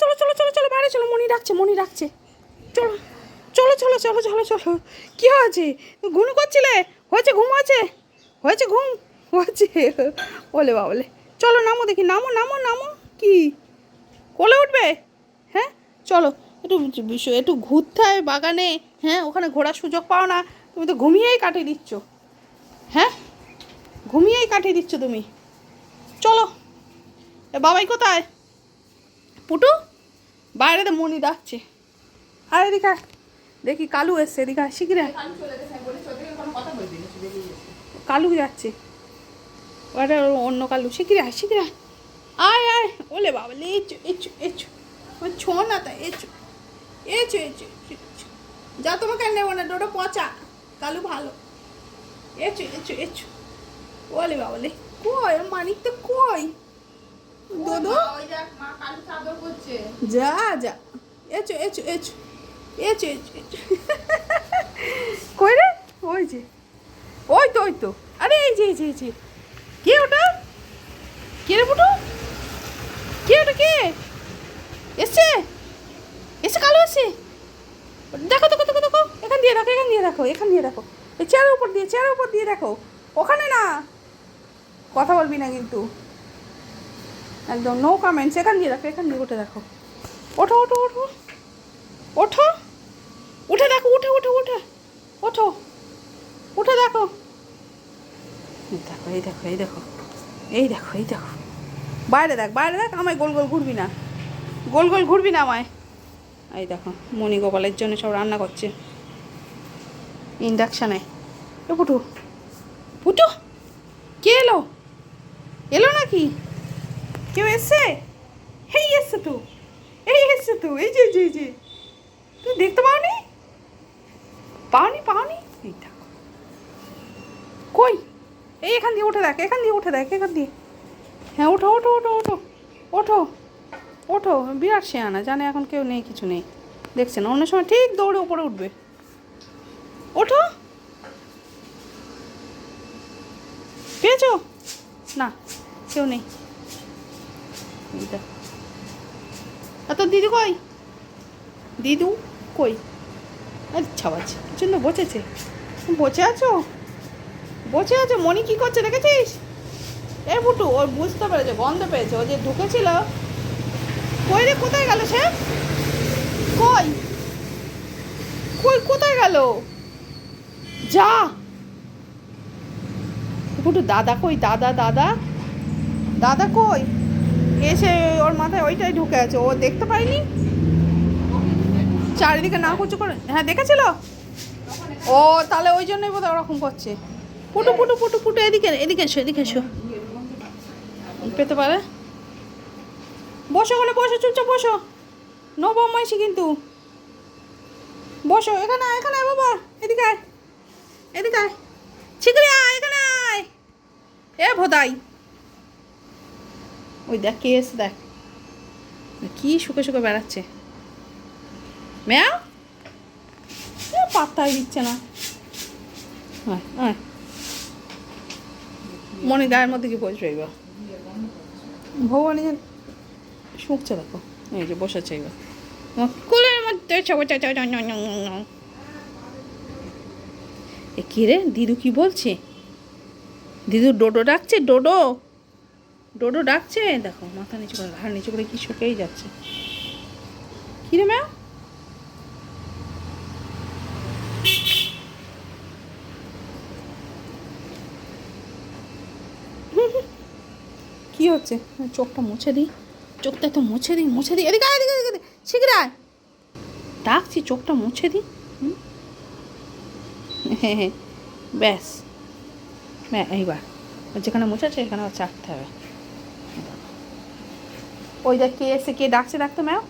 চলো চলো চলো চলো চলো, বাইরে চলো মনি ডাকছে মনি ডাকছে। চলো চলো চলো চলো চলো চলো। কী হয়েছে? ঘুম করছিলে? হয়েছে ঘুম, হয়েছে? হয়েছে ঘুম? হয়েছে। বলে বাবলে। চলো, নামো দেখি, নামো নামো নামো। কি? কোলে উঠবে? হ্যাঁ? চলো, একটু বিশ- একটু ঘুরতে হয় বাগানে। হ্যাঁ ওখানে ঘোরার সুযোগ পাও না। তুমি তো ঘুমিয়েই কাটিয়ে দিচ্ছ। হ্যাঁ? ঘুমিয়েই কাটিয়ে দিচ্ছ তুমি। চলো। বাবাই কোথায়? পুটু বাইরে তো মনি ডাকছে। আর এদিকে দেখি কালু এসছে, এদিকে শিগগিরি কালু যাচ্ছে। ওটা অন্য কালু। আয় শিগগিরি আয়। আয় ওলে বাবা লে এচো এচো। এচো ও ছো না তা, এচো। এচো এচো। যা তোমাকে নেব না, ডোডো পচা। কালু ভালো। এচো এচো এচো। ওলে বাবা, লে কই? মানিক তো কই? দোদো? যা যা। এচো এচো এচো এচো এচো কই রে? ওই যে। ওই তো ওই তো। আরে এই যে এই যে এই যে। কে ওটা? কে রে ফুটু কে ওটা কে? এসছে? এসে কালো এসছে? দেখো দেখো দেখো দেখো। এখান দিয়ে দেখো এখান দিয়ে দেখো এখান দিয়ে দেখো এই চেয়ারের উপর দিয়ে চেয়ারের উপর দিয়ে দেখো ওখানে না। কথা বলবি না কিন্তু। একদম নো কমেন্টস এখান দিয়ে দেখো, এখান দিয়ে উঠে দেখো। ওঠো ওঠো ওঠো। ওঠো। উঠে দেখো, উঠে উঠে উঠে। ওঠো। উঠে দেখো। দেখো, এই দেখো এই দেখো। এই দেখো এই দেখো। বাইরে দেখ বাইরে দেখ, আমায় গোল গোল ঘুরবি না। গোল গোল ঘুরবি না আমায়। এই দেখো মণি গোপালের জন্য সব রান্না করছে। ইন্ডাকশানে। এ পুটু কে এলো এলো নাকি কেউ এসছে এই এসছে তো এই এসছে তো এই যে এই যে এই যে তুই দেখতে পাওনি পাওনি পাওনি? এই দেখো কই? এই এখান দিয়ে উঠে দেখ, এখান দিয়ে উঠে দেখ, এখান দিয়ে। হ্যাঁ ওঠো ওঠো ওঠো ওঠো ওঠো ওঠো। বিরাট শেয়ানা, জানে এখন কেউ নেই, কিছু নেই। দেখছেন অন্য সময় ঠিক দৌড়ে উপরে উঠবে। ওঠো। পেয়েছ? না, কেউ নেই। দেখো। দিদি কই? দিদু কই? আচ্ছা বাচ্চা জন্য বসেছে। বসে আছো? বসে আছো? মনি কি করছে, দেখেছিস? এ ফুটু, ওর বুঝতে পেরেছে, গন্ধ পেয়েছে। ও যে ঢুকেছিল। কই রে, কোথায় গেল সে? কই? কই, কোথায় গেল? যা। ফুটু, দাদা কই? দাদা দাদা? দাদা কই? এসে ওর মাথায় ওইটাই ঢুকে আছে। ও দেখতে পাইনি? চারিদিকে না কুচু করে হ্যাঁ দেখেছিল? ও, তাহলে ওই জন্যই বোধহয় ওরকম করছে। পুটু পুটু পুটু পুটু এদিকে এদিকে এসো এদিকে এসো। পেতে পারে? বসো ওখানে, বসো, চুপচাপ বসো। নো বমাইছি কিন্তু। বসো, এখানে আয় এখানে আয়, বাবা, এদিকে আয় এদিকে আয়। ছিকরি আয়, এখানে আয়। এ ভোদাই। ওই দেখ, কে এসে দেখ। কি শুকে শুকে বেড়াচ্ছে। ম্যাও পাত্তাই দিচ্ছে না। মনে গায়ের মধ্যে কি বসবে এবার? ভগবান শুকছে দেখো। এই যে বসেছে এবার। কুলের মধ্যে। এ কি রে? দিদু কি বলছে? দিদু ডোডো ডাকছে? ডোডো? ডোডো ডাকছে? দেখো, মাথা নিচু করে, ঘাড় নিচু করে কি শুকেই যাচ্ছে। কি রে ম্যাম কি হচ্ছে? চোখটা মুছে দিই। চোখটা একটু মুছে দিই মুছে দিই। এদিকে এদিকে এদিকে এদিকে। আয়। ডাকছি, চোখটা মুছে দিই? হ্যাঁ হ্যাঁ। ব্যাস। হ্যাঁ এইবার। যেখানে এখানে আবার চাটতে হবে। ওই দেখ কে এসে, কে ডাকছে ডাকতো ম্যাও।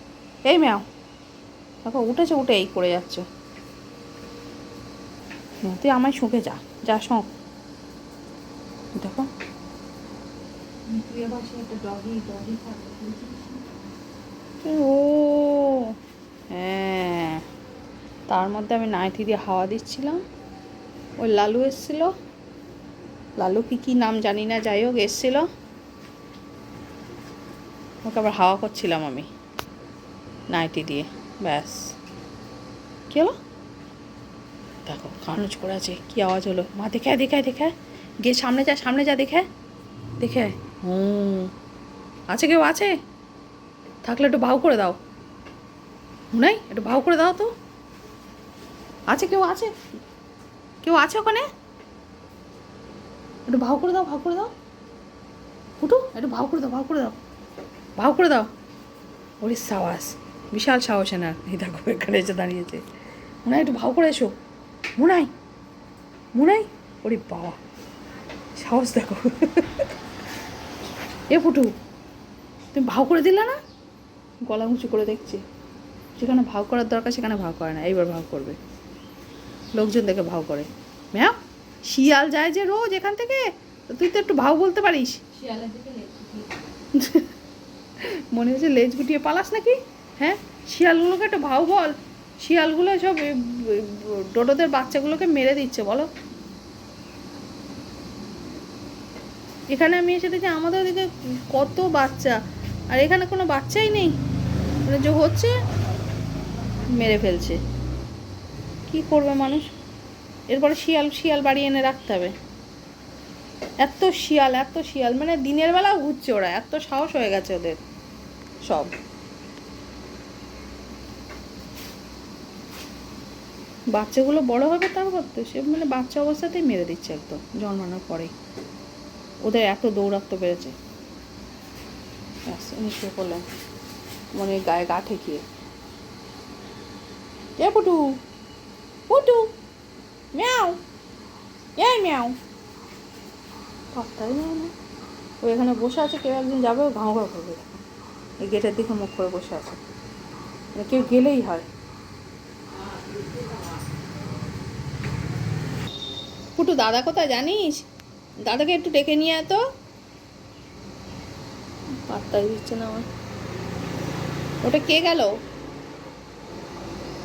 এই ম্যাও। দেখো, উঠেছে, উঠে এই করে যাচ্ছে। তুই আমায় শুকে যা। যা শোক দেখো। ও হ্যাঁ তার মধ্যে আমি নাইটি দিয়ে হাওয়া দিচ্ছিলাম। ওই লালু এসছিল। লালু কি কি নাম জানি না, যাই হোক, এসছিল। ওকে আবার হাওয়া করছিলাম আমি নাইটি দিয়ে, ব্যাস। কী হলো? দেখো কানুচ করে আছে, কী আওয়াজ হলো? মা, দেখে দেখে দেখে গিয়ে সামনে যা সামনে যা, দেখে দেখে। হুম। আছে কেউ? আছে? থাকলে একটু ভাও করে দাও। নাই একটু ভাও করে দাও তো। আছে কেউ? আছে? কেউ আছে ওখানে? একটু ভাও করে দাও, ভাও করে দাও। ফুটু, একটু ভাও করে দাও, ভাও করে দাও। ভাও করে দাও। ওরে সাহস বিশাল সাহস এনার। এই দেখো, এখানে এসে দাঁড়িয়েছে। মনে একটু ভাও করে এসো। মুনাই মুনাই, ওরে বাবা। সাহস দেখো। এ ফুটু তুমি ভাও করে দিলে না? গলা উঁচু করে দেখছি। যেখানে ভাও করার দরকার সেখানে ভাও করে না এইবার ভাও করবে। লোকজন দেখে ভাও করে। ম্যাম শিয়াল যায় যে রোজ এখান থেকে? তুই তো একটু ভাও বলতে পারিস। মনে হচ্ছে লেজ গুটিয়ে পালাস নাকি? হ্যাঁ? শিয়ালগুলোকে একটু ভাও বল। শিয়ালগুলো সব ডোডোদের বাচ্চাগুলোকে মেরে দিচ্ছে বলো। এখানে আমি এসে দেখি আমাদের ওদিকে কত বাচ্চা। আর এখানে কোনো বাচ্চাই নেই। মানে যে হচ্ছে, মেরে ফেলছে। কি করবে মানুষ? এরপরে শিয়াল শিয়াল বাড়ি এনে রাখতে হবে। এত শিয়াল এত শিয়াল। মানে দিনের বেলাও ঘুরছে ওরা। এত সাহস হয়ে গেছে ওদের। সব। বাচ্চাগুলো বড় হবে তারপর তো সে মানে বাচ্চা অবস্থাতেই মেরে দিচ্ছে একদম, জন্মানোর পরেই। ওদের এত দৌড়াত্ম বেড়েছে। আমি শুয়ে পড়লাম মানে গায়ে গা ঠেকিয়ে। এ পুটু পুটু, ম্যাও, এই ম্যাও। পাত্তাই নেয় না। ও এখানে বসে আছে, কেউ একদিন যাবে, ও ঘাও ঘাও করবে। এই গেটের দিকে মুখ করে বসে আছে। মানে কেউ গেলেই হয়। পুটু, দাদা কোথায় জানিস? দাদাকে একটু ডেকে নিয়ে আয় তো। পাত্তাই দিচ্ছে না আমার। ওটা কে গেল?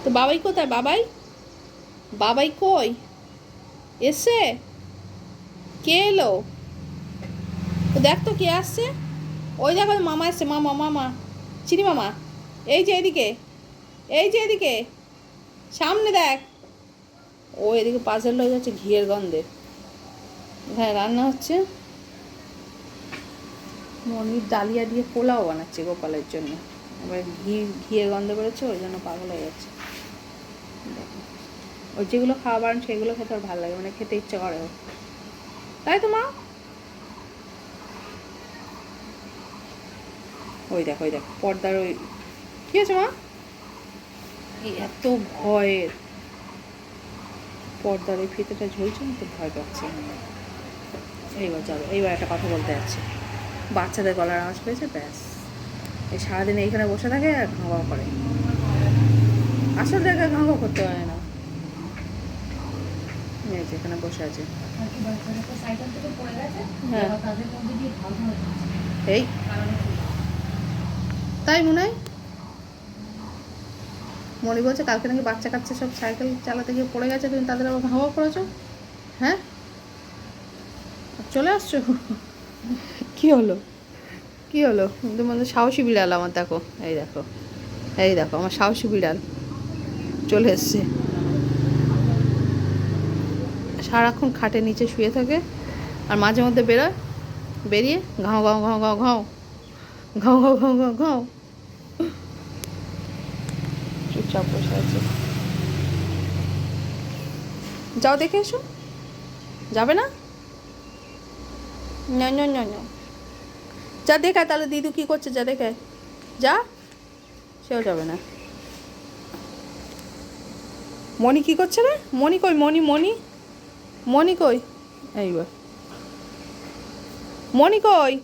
তো বাবাই কোথায়? বাবাই? বাবাই কই? এসে? কে এলো? তো দেখ তো কে আসছে। ওই দেখো মামা এসছে। মামা মামা। চিনি মামা? এই যে এদিকে। এই যে এদিকে। সামনে দেখ। ও এদিকে পাজল হয়ে যাচ্ছে ঘিয়ের গন্ধে। হ্যাঁ রান্না হচ্ছে? মনির ডালিয়া দিয়ে পোলাও বানাচ্ছে গোপালের জন্য। এবার ঘি, ঘিয়ের গন্ধ করেছে ওই জন্য পাগল হয়ে যাচ্ছে। ওই যেগুলো খাওয়া বাড়ান সেগুলো খেতে ওর ভালো লাগে মানে খেতে ইচ্ছে করে। তাই তো, মা? ওই দেখ ওই দেখ, পর্দার ওই কি আছে মা? এত ভয়ের পর্দার ওই ফিতেটা ঝুলছে না, তো ভয় পাচ্ছে এইবার যাবে এইবার একটা কথা বলতে যাচ্ছে। বাচ্চাদের গলার আওয়াজ পেয়েছে? ব্যাস। এই সারাদিন এইখানে বসে থাকে আর ঘাওয়া করে। আসল জায়গায় ঘাওয়া করতে হয় না। যে, এখানে বসে আছে। হ্যাঁ। এই। তাই মনে হয়? মনি বলছে, কালকে নাকি বাচ্চা কাচ্চা সব সাইকেল চালাতে গিয়ে পড়ে গেছে, তুমি তাদের আবার হাওয়া করেছ? হ্যাঁ? চলে আসছো? কি হলো? কি হলো? তোমাদের সাহসী বিড়াল আমার দেখো। এই দেখো এই দেখো আমার সাহসী বিড়াল চলে এসছে। সারাক্ষণ খাটের নিচে শুয়ে থাকে আর মাঝে মধ্যে বেরোয় বেরিয়ে ঘাও ঘাও ঘাও ঘাও ঘাও ঘাও ঘাও ঘাও ঘাও ঘাও। চুপচাপ বসে আছে। যাও দেখে এসো। যাবে না? না না না যা দেখায় তাহলে দিদু কি করছে, যা দেখায়। যা। সেও যাবে না। মনি কি করছে রে? মনি কই মনি মনি মনি কই? এইবার। মনি কই?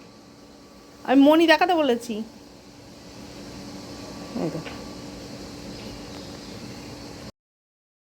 আমি মনি দেখাতে বলেছি। এই